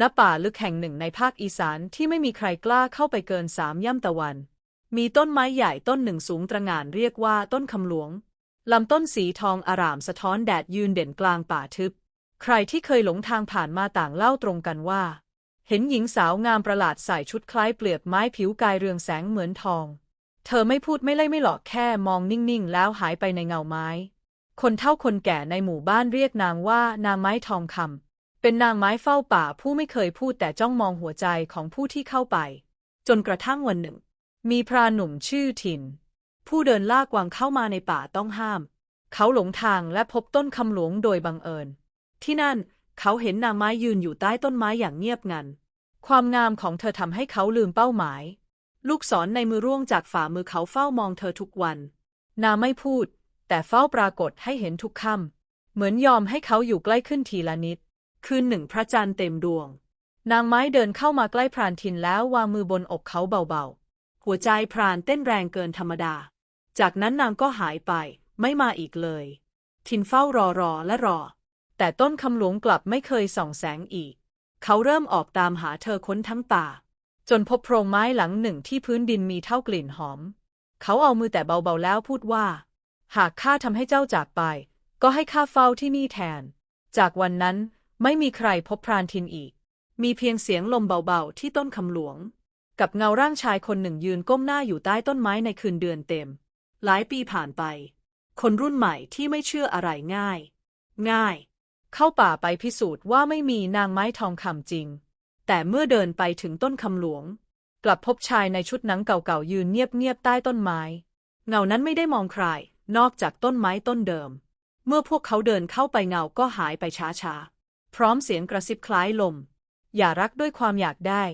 ณป่าลึกแห่งหนึ่งในภาคอีสานที่ไม่มีใครกล้าเข้าไปเกินสามย่ำตะวัน มีต้นไม้ใหญ่ต้นหนึ่งสูงตระหง่านเรียกว่าต้นคำหลวง ลำต้นสีทองอารามสะท้อนแดดยืนเด่นกลางป่าทึบ ใครที่เคยหลงทางผ่านมาต่างเล่าตรงกันว่า เห็นหญิงสาวงามประหลาดใส่ชุดคล้ายเปลือกไม้ผิวกายเรืองแสงเหมือนทอง เธอไม่พูดไม่ไล่ไม่หลอกแค่มองนิ่งๆ แล้วหายไปในเงาไม้ คนเฒ่าคนแก่ในหมู่บ้านเรียกนางว่านางไม้ทองคำ เป็นนางไม้เฝ้าป่าผู้ไม่เคยพูดแต่จ้องมองหัวใจของผู้ที่เข้าไป จนกระทั่งวันหนึ่ง มีพรานหนุ่มชื่อถิ่น ผู้เดินลากวางเข้ามาในป่าต้องห้าม เขาหลงทางและพบต้นคำหลวงโดยบังเอิญ ที่นั่นเขาเห็นนางไม้ยืนอยู่ใต้ต้นไม้อย่างเงียบงัน ความงามของเธอทำให้เขาลืมเป้าหมาย ลูกศรในมือร่วงจากฝ่ามือเขาเฝ้ามองเธอทุกวัน นางไม่พูด แต่เฝ้าปรากฏให้เห็นทุกค่ำเหมือนยอมให้เขาอยู่ใกล้ขึ้นทีละนิด คืนหนึ่งพระจันทร์เต็มดวง นางไม้เดินเข้ามาใกล้พรานทินแล้ววางมือบนอกเขาเบาๆ หัวใจพรานเต้นแรงเกินธรรมดา จากนั้นนางก็หายไปไม่มาอีกเลย ทินเฝ้ารอรอและรอ แต่ต้นคำหลวงกลับไม่เคยส่องแสงอีก เขาเริ่มออกตามหาเธอค้นทั้งป่า จนพบโพรงไม้หลังหนึ่งที่พื้นดินมีเท่ากลิ่นหอม เขาเอามือแต่เบาๆแล้วพูดว่า หากข้าทำให้เจ้าจากไป ก็ให้ข้าเฝ้าที่นี่แทน จากวันนั้น ไม่มีใครพบพรานทินอีก มีเพียงเสียงลมเบาๆที่ต้นคำหลวง กับเงาร่างชายคนหนึ่งยืนก้มหน้าอยู่ใต้ต้นไม้ในคืนเดือนเต็ม หลายปีผ่านไป คนรุ่นใหม่ที่ไม่เชื่ออะไรง่าย ง่าย เข้าป่าไปพิสูจน์ว่าไม่มีนางไม้ทองคำจริง แต่เมื่อเดินไปถึงต้นคำหลวง กลับพบชายในชุดหนังเก่าๆยืนเงียบๆใต้ต้นไม้ เงานั้นไม่ได้มองใครนอกจากต้นไม้ต้นเดิม เมื่อพวกเขาเดินเข้าไปเงาก็หายไปช้าๆ พร้อมเสียงกระซิบคล้ายลม อย่ารักด้วยความอยากได้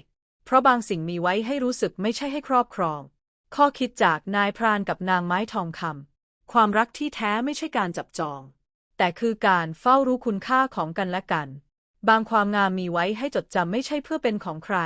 เพราะบางสิ่งมีไว้ให้รู้สึกไม่ใช่ให้ครอบครอง ข้อคิดจากนายพรานกับนางไม้ทองคำความรักที่แท้ไม่ใช่การจับจอง แต่คือการเฝ้ารู้คุณค่าของกันและกัน บางความงามมีไว้ให้จดจำไม่ใช่เพื่อเป็นของใคร